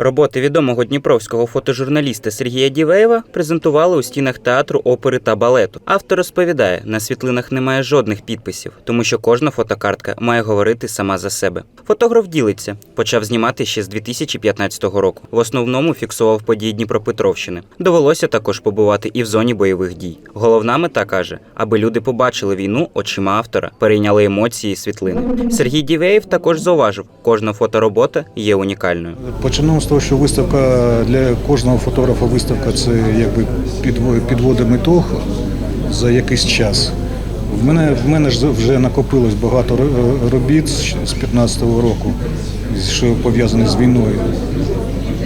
Роботи відомого дніпровського фотожурналіста Сергія Дівеєва презентували у стінах театру, опери та балету. Автор розповідає, на світлинах немає жодних підписів, тому що кожна фотокартка має говорити сама за себе. Фотограф ділиться, почав знімати ще з 2015 року. В основному фіксував події Дніпропетровщини. Довелося також побувати і в зоні бойових дій. Головна мета каже, аби люди побачили війну очима автора, перейняли емоції світлини. Сергій Дівеєв також зауважив, кожна фоторобота є унікальною. З того, що виставка для кожного фотографа виставка це якби підво- підводить ітог за якийсь час. В мене, в мене ж вже накопилось багато робіт з 15-го року, що пов'язані з війною.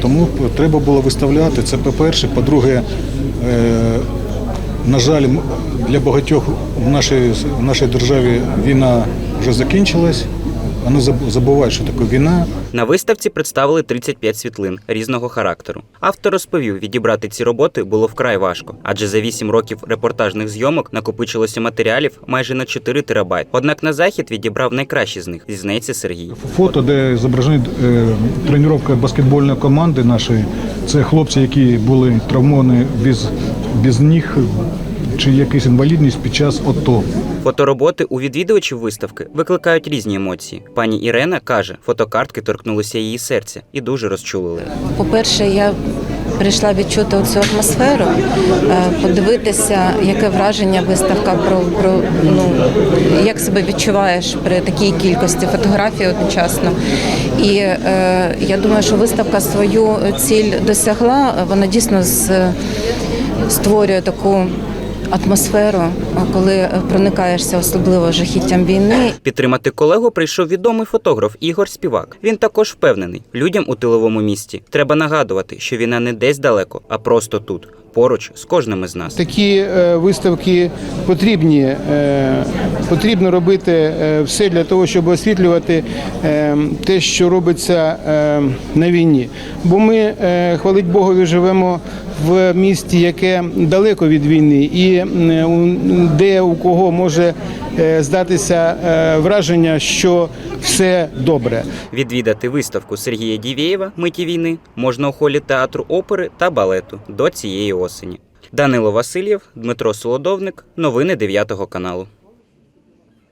Тому треба було виставляти. Це по-перше. По-друге, е, на жаль, для багатьох в нашій, в нашій державі війна вже закінчилась. Вони заб- забувають, що таке війна. На виставці представили 35 світлин різного характеру. Автор розповів, відібрати ці роботи було вкрай важко, адже за 8 років репортажних зйомок накопичилося матеріалів майже на 4 терабайт. Однак на захід відібрав найкращі з них, зізнається Сергій. Фото, де зображені е, тренування баскетбольної команди нашої. Це хлопці, які були травмовані без, без ніг чи якась інвалідність під час ОТО. Фотороботи у відвідувачів виставки викликають різні емоції. Пані Ірена каже, фотокартки торкнулися її серця і дуже розчулили. По-перше, я прийшла відчути цю атмосферу, е, подивитися, яке враження виставка про, про ну як себе відчуваєш при такій кількості фотографій одночасно. І е, я думаю, що виставка свою ціль досягла. Вона дійсно з, створює таку. Атмосферу, коли проникаєшся особливо жахіттям війни, Підтримати колегу прийшов відомий фотограф Ігор Співак. Він також впевнений, людям у тиловому місті треба нагадувати, що війна не десь далеко, а просто тут, поруч з кожним із нас. Такі е, виставки потрібні. е, Потрібно робити е, все для того, щоб освітлювати те, що робиться на війні. Бо ми, хвалить Богові, живемо в місті, яке далеко від війни, і де у кого може здатися е, враження, що все добре. Відвідати виставку Сергія Дівєєва Миті війни можна у холі театру опери та балету до цієї осені. Данило Васильєв, Дмитро Солодовник. Новини 9 каналу.